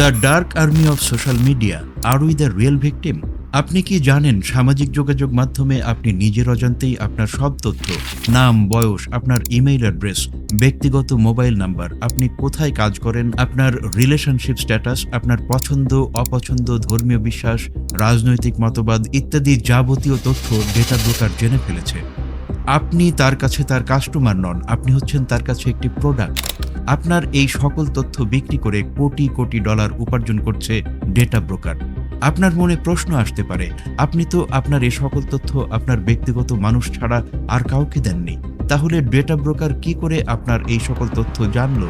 The dark army of social media, R we the real victim. আপনি কি জানেন সামাজিক যোগাযোগ মাধ্যমে আপনি নিজের অজান্তেই আপনার সব তথ্য, নাম, বয়স, আপনার ইমেইল অ্যাড্রেস, ব্যক্তিগত মোবাইল নাম্বার, আপনি কোথায় কাজ করেন, আপনার রিলেশনশিপ স্ট্যাটাস, আপনার পছন্দ, অপছন্দ, ধর্মীয় বিশ্বাস, রাজনৈতিক মতবাদ ইত্যাদি যাবতীয় তথ্য ডেটা ব্রোকার জেনে ফেলেছে। আপনি তার কাছে তার কাস্টমার নন, আপনি হচ্ছেন তার কাছে একটি প্রোডাক্ট আপনার এই সকল তথ্য বিক্রি করে কোটি কোটি ডলার উপার্জন করছে ডেটা ব্রোকার। আপনার মনে প্রশ্ন আসতে পারে, আপনি তো আপনার এই সকল তথ্য আপনার ব্যক্তিগত মানুষ ছাড়া আর কাউকে দেননি। তাহলে ডেটা ব্রোকার কি করে আপনার এই সকল তথ্য জানল?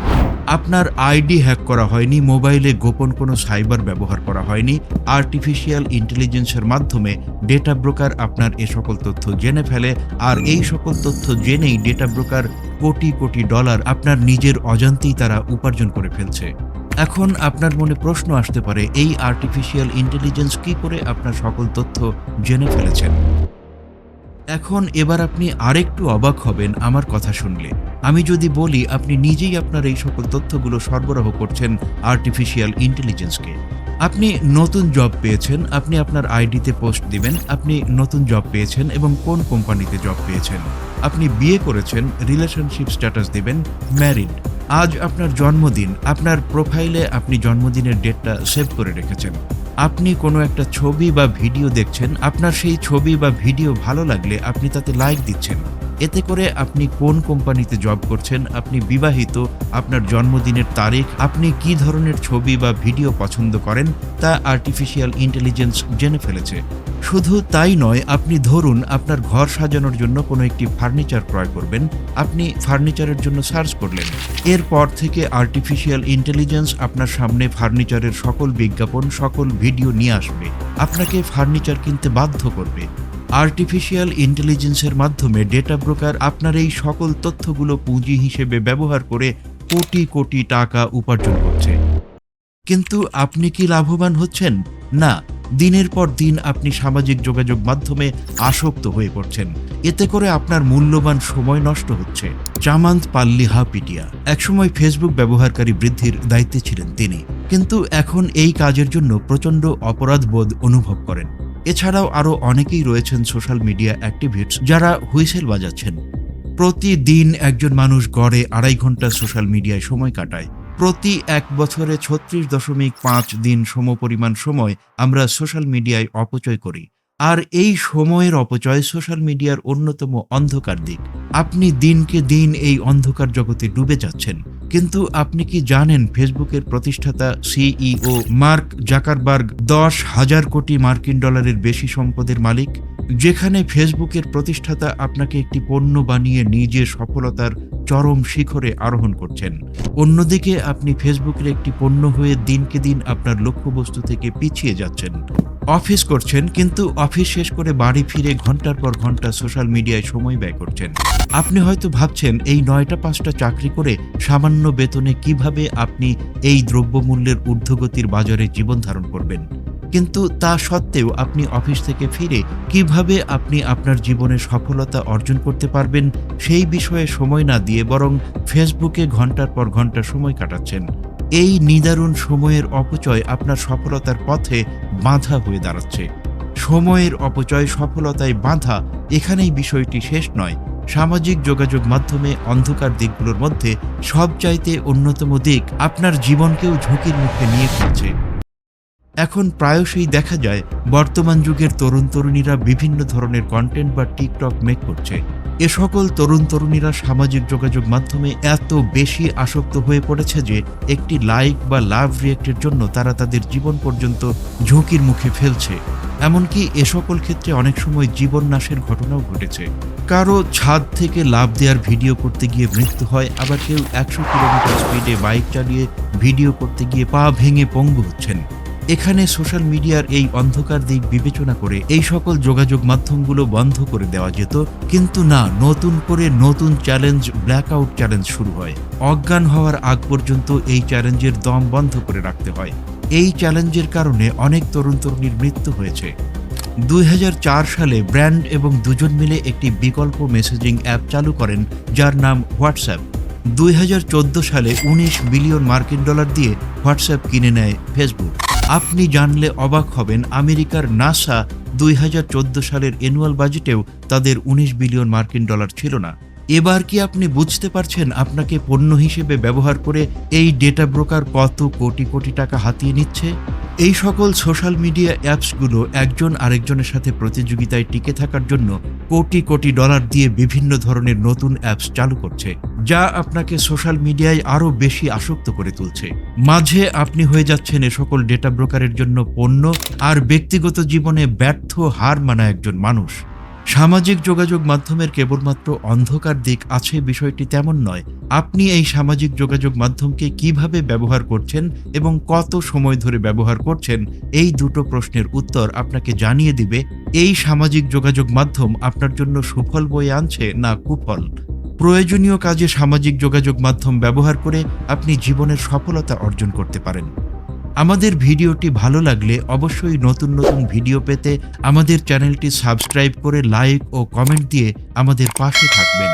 আপনার আইডি হ্যাক করা হয়নি মোবাইলে গোপন কোনো সাইবার ব্যবহার করা হয়নি আর্টিফিশিয়াল ইন্টেলিজেন্সের মাধ্যমে ডেটা ব্রোকার আপনার এ সকল তথ্য জেনে ফেলে, আর এই সকল তথ্য জেনেই data broker crore crore dollar আপনার নিজের অজান্তেই তারা উপার্জন করে ফেলছে। এখন আপনার মনে প্রশ্ন আসতে পারে, এই আর্টিফিশিয়াল ইন্টেলিজেন্স কি করে আপনার সকল তথ্য জেনে ফেলেছেন? এখন এবার আপনি আরেকটু অবাক হবেন আমার কথা শুনলে। আমি যদি বলি, আপনি নিজেই আপনার এই সকল তথ্যগুলো সরবরাহ করছেন আর্টিফিশিয়াল ইন্টেলিজেন্সকে আপনি নতুন জব পেয়েছেন, আপনি আপনার আইডিতে পোস্ট দিবেন, আপনি নতুন জব পেয়েছেন এবং কোন কোম্পানিতে জব পেয়েছেন। আপনি বিয়ে করেছেন রিলেশনশিপ স্ট্যাটাস দিবেন ম্যারিড আজ আপনার জন্মদিন, আপনার প্রোফাইলে আপনি জন্মদিনের ডেটটা সেভ করে রেখেছেন। আপনি কোনো একটা ছবি বা ভিডিও দেখছেন, আপনার সেই ছবি বা ভিডিও ভালো লাগলে আপনি তাতে লাইক দিচ্ছেন। এতে করে আপনি কোন কোম্পানিতে জব করছেন, আপনি বিবাহিত, আপনার জন্মদিনের তারিখ, আপনি কি ধরনের ছবি বা ভিডিও পছন্দ করেন, তা আর্টিফিশিয়াল ইন্টেলিজেন্স জেনে ফেলেছে। শুধু তাই নয়, আপনি ধরুন আপনার ঘর সাজানোর জন্য কোনো একটি ফার্নিচার ক্রয় করবেন, আপনি ফার্নিচারের জন্য সার্চ করলেন। এরপর থেকে আর্টিফিশিয়াল ইন্টেলিজেন্স আপনার সামনে ফার্নিচারের সকল বিজ্ঞাপন, সকল ভিডিও নিয়ে আসবে। আপনাকে ফার্নিচার কিনতে বাধ্য করবে। আর্টিফিশিয়াল ইন্টেলিজেন্সের মাধ্যমে ডেটা ব্রোকার আপনার এই সকল তথ্যগুলো পুঁজি হিসেবে ব্যবহার করে কোটি কোটি টাকা উপার্জন করছে। কিন্তু আপনি কি লাভবান হচ্ছেন? না, দিনের পর দিন আপনি সামাজিক যোগাযোগ মাধ্যমে আসক্ত হয়ে পড়ছেন। এতে করে আপনার মূল্যবান সময় নষ্ট হচ্ছে। চামান্ত পাল্লি হাপিটিয়া একসময় ফেসবুক ব্যবহারকারী বৃদ্ধির দায়িত্বে ছিলেন তিনি। কিন্তু এখন এই কাজের জন্য প্রচণ্ড অপরাধবোধ অনুভব করেন। এছাড়াও আরও অনেকেই রয়েছেন সোশ্যাল মিডিয়া অ্যাক্টিভিস্ট যারা হুইসেল বাজাচ্ছেন। প্রতিদিন একজন মানুষ গড়ে আড়াই ঘণ্টা সোশ্যাল মিডিয়ায় সময় কাটায়। প্রতি এক বছরে ছত্রিশ দশমিক পাঁচ দিন সমপরিমাণ সময় আমরা সোশ্যাল মিডিয়ায় অপচয় করি। আর এই সময়ের অপচয় সোশ্যাল মিডিয়ার অন্যতম অন্ধকার দিক। আপনি দিনকে দিন এই অন্ধকার জগতে ডুবে যাচ্ছেন। কিন্তু আপনি কি জানেন ফেসবুকের প্রতিষ্ঠাতা সিইও মার্ক জাকারবার্গ দশ হাজার কোটি মার্কিন ডলারের বেশি সম্পদের মালিক, যেখানে ফেসবুকের প্রতিষ্ঠাতা আপনাকে একটি পণ্য বানিয়ে নিজে সফলতার চরম শিখরে আরোহণ করছেন। অন্যদিকে আপনি ফেসবুকের একটি পণ্য হয়ে দিনকে দিন আপনার লক্ষ্যবস্তু থেকে পিছিয়ে যাচ্ছেন। অফিস করছেন, কিন্তু অফিস শেষ করে বাড়ি ফিরে ঘণ্টার পর ঘণ্টা সোশ্যাল মিডিয়ায় সময় ব্যয় করছেন। আপনি হয়তো ভাবছেন, এই নয়টা পাঁচটা চাকরি করে সামান্য বেতনে কীভাবে আপনি এই দ্রব্যমূল্যের ঊর্ধ্বগতির বাজারে জীবন ধারণ করবেন? কিন্তু তা সত্ত্বেও আপনি অফিস থেকে ফিরে কীভাবে আপনি আপনার জীবনে সফলতা অর্জন করতে পারবেন, সেই বিষয়ে সময় না দিয়ে বরং ফেসবুকে ঘণ্টার পর ঘণ্টা সময় কাটাচ্ছেন। এই নিদারুণ সময়ের অপচয় আপনার সফলতার পথে বাধা হয়ে দাঁড়াচ্ছে। সময়ের অপচয় সফলতায় বাধা এখানেই বিষয়টি শেষ নয়। সামাজিক যোগাযোগ মাধ্যমে অন্ধকার দিকগুলোর মধ্যে সবচাইতে অন্যতম দিক আপনার জীবনকেও ঝুঁকির মুখে নিয়ে ফেলছে। এখন প্রায়শই দেখা যায়, বর্তমান যুগের তরুণ তরুণীরা বিভিন্ন ধরনের কন্টেন্ট বা টিকটক মেক করছে। এ সকল তরুণ তরুণীরা সামাজিক যোগাযোগ মাধ্যমে এত বেশি আসক্ত হয়ে পড়েছে যে একটি লাইক বা লাভ রিয়েক্টের জন্য তারা তাদের জীবন পর্যন্ত ঝুঁকির মুখে ফেলছে। এমনকি এ সকল ক্ষেত্রে অনেক সময় জীবন নাশের ঘটনাও ঘটেছে। কারও ছাদ থেকে লাভ দেওয়ার ভিডিও করতে গিয়ে মৃত্যু হয়, আবার কেউ একশো কিলোমিটার স্পিডে বাইক চালিয়ে ভিডিও করতে গিয়ে পা ভেঙে পঙ্গু হচ্ছেন। এখানে সোশ্যাল মিডিয়ার এই অন্ধকার দিক বিবেচনা করে এই সকল যোগাযোগ মাধ্যমগুলো বন্ধ করে দেওয়া যেত, কিন্তু না, নতুন করে নতুন চ্যালেঞ্জ ব্ল্যাকআউট চ্যালেঞ্জ শুরু হয়। অজ্ঞান হওয়ার আগ পর্যন্ত এই চ্যালেঞ্জের দম বন্ধ করে রাখতে হয়। এই চ্যালেঞ্জের কারণে অনেক তরুণ তরুণীর মৃত্যু হয়েছে। দুই হাজার চার সালে ব্র্যান্ড এবং দুজন মিলে একটি বিকল্প মেসেজিং অ্যাপ চালু করেন, যার নাম হোয়াটসঅ্যাপ। দুই হাজার চোদ্দ সালে উনিশ বিলিয়ন মার্কিন ডলার দিয়ে হোয়াটসঅ্যাপ কিনে নেয় ফেসবুক আপনি জানলে অবাক হবেন, আমেরিকার নাসা দুই হাজার চোদ্দ সালের অ্যানুয়াল বাজেটেও তাদের উনিশ বিলিয়ন মার্কিন ডলার ছিল না। এবার কি আপনি বুঝতে পারছেন আপনাকে পণ্য হিসেবে ব্যবহার করে এই ডেটা ব্রোকার কত কোটি কোটি টাকা হাতিয়ে নিচ্ছে? এই সকল সোশ্যাল মিডিয়া অ্যাপসগুলো একজন আরেকজনের সাথে প্রতিযোগিতায় টিকে থাকার জন্য কোটি কোটি ডলার দিয়ে বিভিন্ন ধরনের নতুন অ্যাপস চালু করছে, যা আপনাকে সোশ্যাল মিডিয়ায় আরও বেশি আসক্ত করে তুলছে। মাঝে আপনি হয়ে যাচ্ছেন এ সকল ডেটা ব্রোকারের জন্য পণ্য আর ব্যক্তিগত জীবনে ব্যর্থ হার মানা একজন মানুষ। সামাজিক যোগাযোগ মাধ্যমের কেবলমাত্র অন্ধকার দিক আছে বিষয়টি তেমন নয়। আপনি এই সামাজিক যোগাযোগ মাধ্যমকে কীভাবে ব্যবহার করছেন এবং কত সময় ধরে ব্যবহার করছেন, এই দুটো প্রশ্নের উত্তর আপনাকে জানিয়ে দিবে, এই সামাজিক যোগাযোগ মাধ্যম আপনার জন্য সুফল বয়ে আনছে না কুফল? প্রয়োজনীয় কাজে সামাজিক যোগাযোগ মাধ্যম ব্যবহার করে আপনি জীবনের সফলতা অর্জন করতে পারেন। আমাদের ভিডিওটি ভালো লাগলে অবশ্যই নতুন নতুন ভিডিও পেতে আমাদের চ্যানেলটি সাবস্ক্রাইব করে লাইক ও কমেন্ট দিয়ে আমাদের পাশে থাকবেন।